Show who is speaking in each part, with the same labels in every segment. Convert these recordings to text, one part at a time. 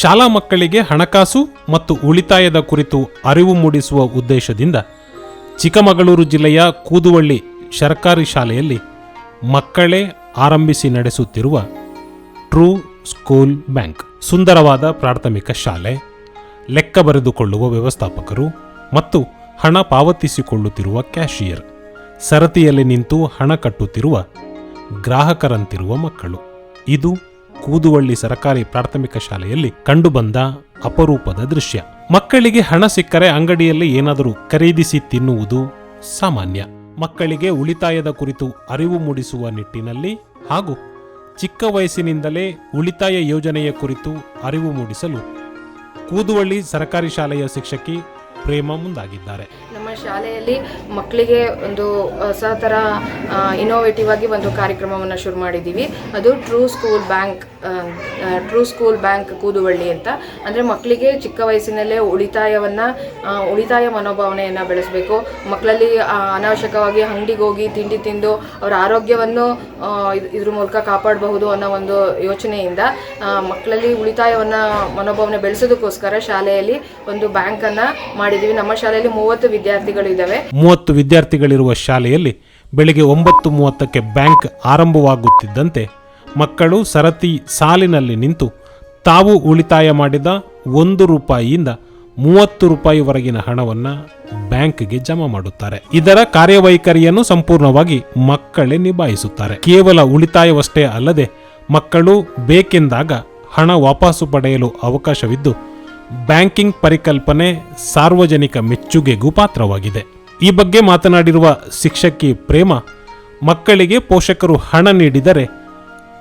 Speaker 1: ಶಾಲಾ ಮಕ್ಕಳಿಗೆ ಹಣಕಾಸು ಮತ್ತು ಉಳಿತಾಯದ ಕುರಿತು ಅರಿವು ಮೂಡಿಸುವ ಉದ್ದೇಶದಿಂದ ಚಿಕ್ಕಮಗಳೂರು ಜಿಲ್ಲೆಯ ಕೂದುವಳ್ಳಿ ಸರ್ಕಾರಿ ಶಾಲೆಯಲ್ಲಿ ಮಕ್ಕಳೇ ಆರಂಭಿಸಿ ನಡೆಸುತ್ತಿರುವ ಟ್ರೂ ಸ್ಕೂಲ್ ಬ್ಯಾಂಕ್. ಸುಂದರವಾದ ಪ್ರಾಥಮಿಕ ಶಾಲೆ, ಲೆಕ್ಕ ಬರೆದುಕೊಳ್ಳುವ ವ್ಯವಸ್ಥಾಪಕರು ಮತ್ತು ಹಣ ಪಾವತಿಸಿಕೊಳ್ಳುತ್ತಿರುವ ಕ್ಯಾಶಿಯರ್. ಸರತಿಯಲ್ಲಿ ನಿಂತು ಹಣ ಕಟ್ಟುತ್ತಿರುವ ಗ್ರಾಹಕರಂತಿರುವ ಮಕ್ಕಳು. ಇದು ಕೂದುವಳ್ಳಿ ಸರಕಾರಿ ಪ್ರಾಥಮಿಕ ಶಾಲೆಯಲ್ಲಿ ಕಂಡುಬಂದ ಅಪರೂಪದ ದೃಶ್ಯ. ಮಕ್ಕಳಿಗೆ ಹಣ ಸಿಕ್ಕರೆ ಅಂಗಡಿಯಲ್ಲಿ ಏನಾದರೂ ಖರೀದಿಸಿ ತಿನ್ನುವುದು ಸಾಮಾನ್ಯ. ಮಕ್ಕಳಿಗೆ ಉಳಿತಾಯದ ಕುರಿತು ಅರಿವು ಮೂಡಿಸುವ ನಿಟ್ಟಿನಲ್ಲಿ ಹಾಗೂ ಚಿಕ್ಕ ವಯಸ್ಸಿನಿಂದಲೇ ಉಳಿತಾಯ ಯೋಜನೆಯ ಕುರಿತು ಅರಿವು ಮೂಡಿಸಲು ಕೂದುವಳ್ಳಿ ಸರಕಾರಿ ಶಾಲೆಯ ಶಿಕ್ಷಕಿ ಪ್ರೇಮ ಮುಂದಾಗಿದ್ದಾರೆ.
Speaker 2: ಶಾಲೆಯಲ್ಲಿ ಮಕ್ಕಳಿಗೆ ಒಂದು ಹೊಸ ಥರ ಇನೋವೇಟಿವ್ ಆಗಿ ಒಂದು ಕಾರ್ಯಕ್ರಮವನ್ನು ಶುರು ಮಾಡಿದ್ದೀವಿ. ಅದು true school bank true school bank Kuduvalli ಅಂತ. ಅಂದರೆ ಮಕ್ಕಳಿಗೆ ಚಿಕ್ಕ ವಯಸ್ಸಿನಲ್ಲೇ ಉಳಿತಾಯವನ್ನು ಉಳಿತಾಯ ಮನೋಭಾವನೆಯನ್ನು ಬೆಳೆಸಬೇಕು. ಮಕ್ಕಳಲ್ಲಿ ಅನಾವಶ್ಯಕವಾಗಿ ಅಂಗಡಿಗೆ ಹೋಗಿ ತಿಂಡಿ ತಿಂದು ಅವರ ಆರೋಗ್ಯವನ್ನು ಇದ್ರ ಮೂಲಕ ಕಾಪಾಡಬಹುದು ಅನ್ನೋ ಒಂದು ಯೋಚನೆಯಿಂದ ಮಕ್ಕಳಲ್ಲಿ ಉಳಿತಾಯವನ್ನು ಮನೋಭಾವನೆ ಬೆಳೆಸೋದಕ್ಕೋಸ್ಕರ ಶಾಲೆಯಲ್ಲಿ ಒಂದು ಬ್ಯಾಂಕನ್ನು ಮಾಡಿದ್ದೀವಿ. ನಮ್ಮ ಶಾಲೆಯಲ್ಲಿ ಮೂವತ್ತು ವಿದ್ಯಾರ್ಥಿಗಳು ಇದ್ದಾವೆ
Speaker 1: ಮೂವತ್ತು ವಿದ್ಯಾರ್ಥಿಗಳಿರುವ ಶಾಲೆಯಲ್ಲಿ ಬೆಳಿಗ್ಗೆ ಒಂಬತ್ತು ಮೂವತ್ತಕ್ಕೆ ಬ್ಯಾಂಕ್ ಆರಂಭವಾಗುತ್ತಿದ್ದಂತೆ ಮಕ್ಕಳು ಸರತಿ ಸಾಲಿನಲ್ಲಿ ನಿಂತು ತಾವು ಉಳಿತಾಯ ಮಾಡಿದ ಒಂದು ರೂಪಾಯಿಯಿಂದ ಮೂವತ್ತು ರೂಪಾಯಿವರೆಗಿನ ಹಣವನ್ನು ಬ್ಯಾಂಕ್ಗೆ ಜಮಾ ಮಾಡುತ್ತಾರೆ. ಇದರ ಕಾರ್ಯವೈಖರಿಯನ್ನು ಸಂಪೂರ್ಣವಾಗಿ ಮಕ್ಕಳೇ ನಿಭಾಯಿಸುತ್ತಾರೆ. ಕೇವಲ ಉಳಿತಾಯವಷ್ಟೇ ಅಲ್ಲದೆ ಮಕ್ಕಳು ಬೇಕೆಂದಾಗ ಹಣ ವಾಪಸ್ಸು ಪಡೆಯಲು ಅವಕಾಶವಿದ್ದು ಬ್ಯಾಂಕಿಂಗ್ ಪರಿಕಲ್ಪನೆ ಸಾರ್ವಜನಿಕ ಮೆಚ್ಚುಗೆಗೂ ಪಾತ್ರವಾಗಿದೆ ಈ ಬಗ್ಗೆ ಮಾತನಾಡಿರುವ ಶಿಕ್ಷಕಿ ಪ್ರೇಮ, ಮಕ್ಕಳಿಗೆ ಪೋಷಕರು ಹಣ ನೀಡಿದರೆ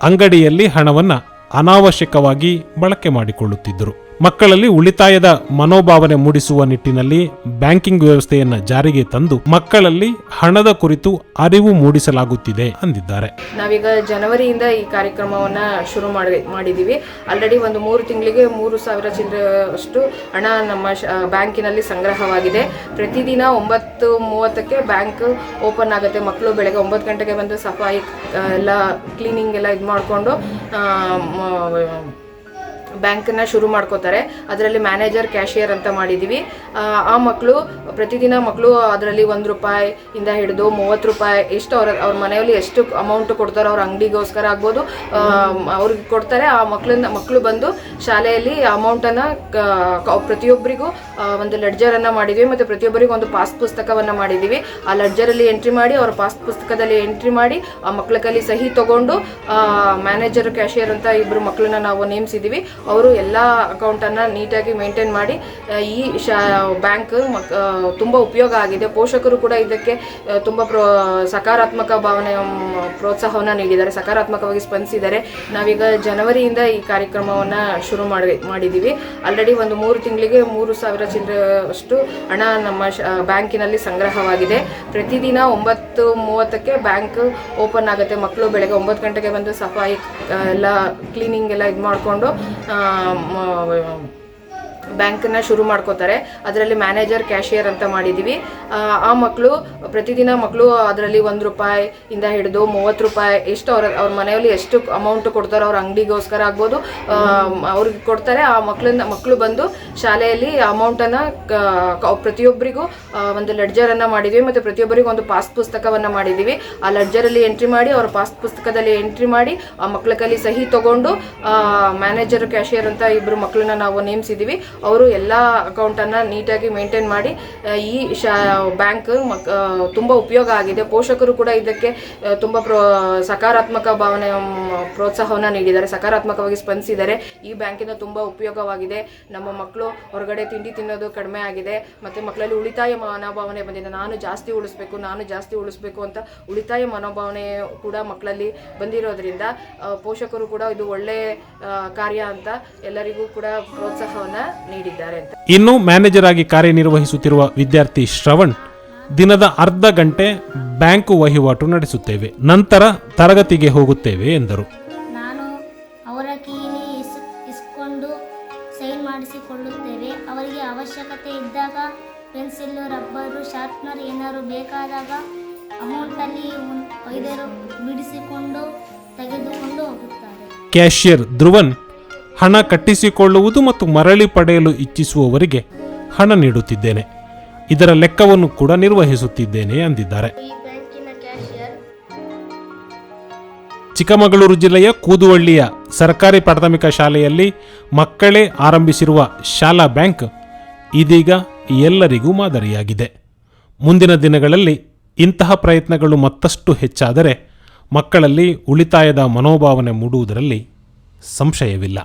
Speaker 1: ಅಂಗಡಿಯಲ್ಲಿ ಹಣವನ್ನು ಅನಾವಶ್ಯಕವಾಗಿ ಬಳಕೆ ಮಾಡಿಕೊಳ್ಳುತ್ತಿದ್ದರು. ಮಕ್ಕಳಲ್ಲಿ ಉಳಿತಾಯದ ಮನೋಭಾವನೆ ಮೂಡಿಸುವ ನಿಟ್ಟಿನಲ್ಲಿ ಬ್ಯಾಂಕಿಂಗ್ ವ್ಯವಸ್ಥೆಯನ್ನು ಜಾರಿಗೆ ತಂದು ಮಕ್ಕಳಲ್ಲಿ ಹಣದ ಕುರಿತು ಅರಿವು ಮೂಡಿಸಲಾಗುತ್ತಿದೆ ಅಂದಿದ್ದಾರೆ.
Speaker 2: ನಾವೀಗ ಜನವರಿಯಿಂದ ಈ ಕಾರ್ಯಕ್ರಮವನ್ನು ಶುರು ಮಾಡಿ ಮಾಡಿದ್ದೀವಿ ಆಲ್ರೆಡಿ ಒಂದು ಮೂರು ತಿಂಗಳಿಗೆ ಮೂರು ಸಾವಿರ ಚಿಲ್ಲರಷ್ಟು ಹಣ ನಮ್ಮ ಬ್ಯಾಂಕಿನಲ್ಲಿ ಸಂಗ್ರಹವಾಗಿದೆ. ಪ್ರತಿದಿನ ಒಂಬತ್ತು ಮೂವತ್ತಕ್ಕೆ ಬ್ಯಾಂಕ್ ಓಪನ್ ಆಗುತ್ತೆ. ಮಕ್ಕಳು ಬೆಳಗ್ಗೆ ಒಂಬತ್ತು ಗಂಟೆಗೆ ಬಂದು ಸಫಾಯಿ ಎಲ್ಲ ಕ್ಲೀನಿಂಗ್ ಎಲ್ಲ ಇದು ಮಾಡಿಕೊಂಡು ಬ್ಯಾಂಕನ್ನ ಶುರು ಮಾಡ್ಕೋತಾರೆ. ಅದರಲ್ಲಿ ಮ್ಯಾನೇಜರ್ ಕ್ಯಾಶಿಯರ್ ಅಂತ ಮಾಡಿದ್ದೀವಿ ಆ, ಮಕ್ಕಳು ಪ್ರತಿದಿನ ಮಕ್ಕಳು ಅದರಲ್ಲಿ ಒಂದು ರೂಪಾಯಿ ಇಂದ ಹಿಡಿದು ಮೂವತ್ತು ರೂಪಾಯಿ ಎಷ್ಟು ಅವ್ರ ಅವ್ರ ಮನೆಯಲ್ಲಿ ಎಷ್ಟು ಅಮೌಂಟ್ ಕೊಡ್ತಾರೋ ಅವ್ರ ಅಂಗಡಿಗೋಸ್ಕರ ಆಗ್ಬೋದು. ಅವ್ರಿಗೆ ಕೊಡ್ತಾರೆ. ಆ ಮಕ್ಕಳನ್ನ ಮಕ್ಕಳು ಬಂದು ಶಾಲೆಯಲ್ಲಿ ಅಮೌಂಟನ್ನು ಪ್ರತಿಯೊಬ್ಬರಿಗೂ ಒಂದು ಲೆಡ್ಜರನ್ನು ಮಾಡಿದ್ವಿ ಮತ್ತು ಪ್ರತಿಯೊಬ್ಬರಿಗೂ ಒಂದು ಪಾಸ್ ಪುಸ್ತಕವನ್ನು ಮಾಡಿದ್ದೀವಿ. ಆ ಲೆಡ್ಜರಲ್ಲಿ ಎಂಟ್ರಿ ಮಾಡಿ ಅವರ ಪಾಸ್ ಪುಸ್ತಕದಲ್ಲಿ ಎಂಟ್ರಿ ಮಾಡಿ ಆ ಮಕ್ಕಳ ಕೈಲಿ ಸಹಿ ತಗೊಂಡು ಮ್ಯಾನೇಜರ್, ಕ್ಯಾಶಿಯರ್ ಅಂತ ಇಬ್ಬರು ಮಕ್ಕಳನ್ನ ನಾವು ನೇಮಿಸಿದ್ದೀವಿ ಅವರು ಎಲ್ಲ ಅಕೌಂಟನ್ನು ನೀಟಾಗಿ ಮೇಂಟೈನ್ ಮಾಡಿ ಈ ಬ್ಯಾಂಕ್ ತುಂಬ ಉಪಯೋಗ ಆಗಿದೆ. ಪೋಷಕರು ಕೂಡ ಇದಕ್ಕೆ ತುಂಬಾ ತುಂಬ ಪ್ರೋ, ಸಕಾರಾತ್ಮಕ ಭಾವನೆ ಪ್ರೋತ್ಸಾಹವನ್ನು ನೀಡಿದ್ದಾರೆ. ಸಕಾರಾತ್ಮಕವಾಗಿ ಸ್ಪಂದಿಸಿದ್ದಾರೆ. ನಾವೀಗ ಜನವರಿಯಿಂದ ಈ ಕಾರ್ಯಕ್ರಮವನ್ನು ಶುರು ಮಾಡಿ, ಮಾಡಿದ್ದೀವಿ. ಆಲ್ರೆಡಿ ಒಂದು ಮೂರು ತಿಂಗಳಿಗೆ ಮೂರು ಸಾವಿರ ಚಿಲ್ಲರಷ್ಟು ಹಣ ನಮ್ಮ ಬ್ಯಾಂಕಿನಲ್ಲಿ ಸಂಗ್ರಹವಾಗಿದೆ. ಪ್ರತಿದಿನ ಒಂಬತ್ತು ಮೂವತ್ತಕ್ಕೆ ಬ್ಯಾಂಕ್ ಓಪನ್ ಆಗುತ್ತೆ. ಮಕ್ಕಳು ಬೆಳಗ್ಗೆ ಒಂಬತ್ತು ಗಂಟೆಗೆ ಬಂದು ಸಫಾಯಿ ಎಲ್ಲ ಕ್ಲೀನಿಂಗ್ ಎಲ್ಲ ಇದು ಮಾಡಿಕೊಂಡು ಬ್ಯಾಂಕನ್ನ ಶುರು ಮಾಡ್ಕೋತಾರೆ. ಅದರಲ್ಲಿ ಮ್ಯಾನೇಜರ್ ಕ್ಯಾಶಿಯರ್ ಅಂತ ಮಾಡಿದ್ದೀವಿ ಆ, ಮಕ್ಕಳು ಪ್ರತಿದಿನ ಮಕ್ಕಳು ಅದರಲ್ಲಿ ಒಂದು ರೂಪಾಯಿ ಇಂದ ಹಿಡಿದು ಮೂವತ್ತು ರೂಪಾಯಿ ಎಷ್ಟು ಅವ್ರ ಅವ್ರ ಮನೆಯಲ್ಲಿ ಎಷ್ಟು ಅಮೌಂಟ್ ಕೊಡ್ತಾರೋ ಅವ್ರ ಅಂಗಡಿಗೋಸ್ಕರ ಆಗ್ಬೋದು. ಅವ್ರಿಗೆ ಕೊಡ್ತಾರೆ. ಆ ಮಕ್ಕಳನ್ನ ಮಕ್ಕಳು ಬಂದು ಶಾಲೆಯಲ್ಲಿ ಅಮೌಂಟನ್ನು ಪ್ರತಿಯೊಬ್ಬರಿಗೂ ಒಂದು ಲೆಡ್ಜರನ್ನು ಮಾಡಿದ್ವಿ. ಮತ್ತು ಪ್ರತಿಯೊಬ್ಬರಿಗೂ ಒಂದು ಪಾಸ್ ಪುಸ್ತಕವನ್ನು ಮಾಡಿದ್ದೀವಿ ಆ ಲೆಡ್ಜರಲ್ಲಿ ಎಂಟ್ರಿ ಮಾಡಿ ಅವ್ರ ಪಾಸ್ ಪುಸ್ತಕದಲ್ಲಿ ಎಂಟ್ರಿ ಮಾಡಿ ಆ ಮಕ್ಕಳ ಕೈಲಿ ಸಹಿ ತಗೊಂಡು ಮ್ಯಾನೇಜರ್ ಕ್ಯಾಶಿಯರ್ ಅಂತ ಇಬ್ಬರು ಮಕ್ಕಳನ್ನ ನಾವು ನೇಮಿಸಿದ್ದೀವಿ ಅವರು ಎಲ್ಲ ಅಕೌಂಟನ್ನು ನೀಟಾಗಿ ಮೇಂಟೈನ್ ಮಾಡಿ ಈ ಶಾ ಬ್ಯಾಂಕ್ ಮಕ್ ತುಂಬ ಉಪಯೋಗ ಆಗಿದೆ. ಪೋಷಕರು ಕೂಡ ಇದಕ್ಕೆ ತುಂಬ ಪ್ರೋ, ಸಕಾರಾತ್ಮಕ ಭಾವನೆ ಪ್ರೋತ್ಸಾಹವನ್ನು ನೀಡಿದ್ದಾರೆ. ಸಕಾರಾತ್ಮಕವಾಗಿ ಸ್ಪಂದಿಸಿದ್ದಾರೆ. ಈ ಬ್ಯಾಂಕಿಂದ ತುಂಬ ಉಪಯೋಗವಾಗಿದೆ. ನಮ್ಮ ಮಕ್ಕಳು ಹೊರಗಡೆ ತಿಂಡಿ ತಿನ್ನೋದು ಕಡಿಮೆ ಆಗಿದೆ. ಮತ್ತು ಮಕ್ಕಳಲ್ಲಿ ಉಳಿತಾಯ ಮನೋಭಾವನೆ ಬಂದಿದೆ. ನಾನು ಜಾಸ್ತಿ ಉಳಿಸ್ಬೇಕು, ನಾನು ಜಾಸ್ತಿ ಉಳಿಸ್ಬೇಕು ಅಂತ ಉಳಿತಾಯ ಮನೋಭಾವನೆ ಕೂಡ ಮಕ್ಕಳಲ್ಲಿ ಬಂದಿರೋದ್ರಿಂದ ಪೋಷಕರು ಕೂಡ ಇದು ಒಳ್ಳೆಯ ಕಾರ್ಯ ಅಂತ ಎಲ್ಲರಿಗೂ ಕೂಡ ಪ್ರೋತ್ಸಾಹವನ್ನು ನೀಡಿದ್ದಾರೆ ಅಂತ.
Speaker 1: ಇನ್ನು ಮ್ಯಾನೇಜರ್ ಆಗಿ ಕಾರ್ಯನಿರ್ವಹಿಸುತ್ತಿರುವ ವಿದ್ಯಾರ್ಥಿ ಶ್ರವಣ್ ದಿನದ ಅರ್ಧ ಗಂಟೆ ಬ್ಯಾಂಕು ವಹಿವಾಟು ನಡೆಸುತ್ತೇವೆ ನಂತರ ತರಗತಿಗೆ ಹೋಗುತ್ತೇವೆ ಎಂದರು.
Speaker 3: ನಾನು ಅವರ ಕೀಲಿ ಇಸ್ ಇಸ್ಕೊಂಡು ಸೈನ್ ಮಾಡಿಸಿಕೊಳ್ಳುತ್ತೇವೆ. ಅವರಿಗೆ ಅವಶ್ಯಕತೆ ಇದ್ದಾಗ ಪೆನ್ಸಿಲ್ಲು ರಬ್ಬರು ಶಾರ್ಪ್ನರ್ ಏನಾದ್ರು ಬೇಕಾದಾಗ ಅಮೌಂಟಲ್ಲಿ ಒಂದು ಐದಾರು ಬಿಡಿಸಿಕೊಂಡು ತೆಗೆದುಕೊಂಡು ಹೋಗುತ್ತಾರೆ.
Speaker 1: ಕ್ಯಾಶಿಯರ್ ಧ್ರುವನ್ ಹಣ ಕಟ್ಟಿಸಿಕೊಳ್ಳುವುದು ಮತ್ತು ಮರಳಿ ಪಡೆಯಲು ಇಚ್ಛಿಸುವವರಿಗೆ ಹಣ ನೀಡುತ್ತಿದ್ದೇನೆ. ಇದರ ಲೆಕ್ಕವನ್ನು ಕೂಡ ನಿರ್ವಹಿಸುತ್ತಿದ್ದೇನೆ
Speaker 3: ಎಂದಿದ್ದಾರೆ
Speaker 1: ಚಿಕ್ಕಮಗಳೂರು ಜಿಲ್ಲೆಯ ಕೂದುವಳ್ಳಿಯ ಸರ್ಕಾರಿ ಪ್ರಾಥಮಿಕ ಶಾಲೆಯಲ್ಲಿ ಮಕ್ಕಳೇ ಆರಂಭಿಸಿರುವ ಶಾಲಾ ಬ್ಯಾಂಕ್ ಇದೀಗ ಎಲ್ಲರಿಗೂ ಮಾದರಿಯಾಗಿದೆ. ಮುಂದಿನ ದಿನಗಳಲ್ಲಿ ಇಂತಹ ಪ್ರಯತ್ನಗಳು ಮತ್ತಷ್ಟು ಹೆಚ್ಚಾದರೆ ಮಕ್ಕಳಲ್ಲಿ ಉಳಿತಾಯದ ಮನೋಭಾವನೆ ಮೂಡುವುದರಲ್ಲಿ ಸಂಶಯವಿಲ್ಲ.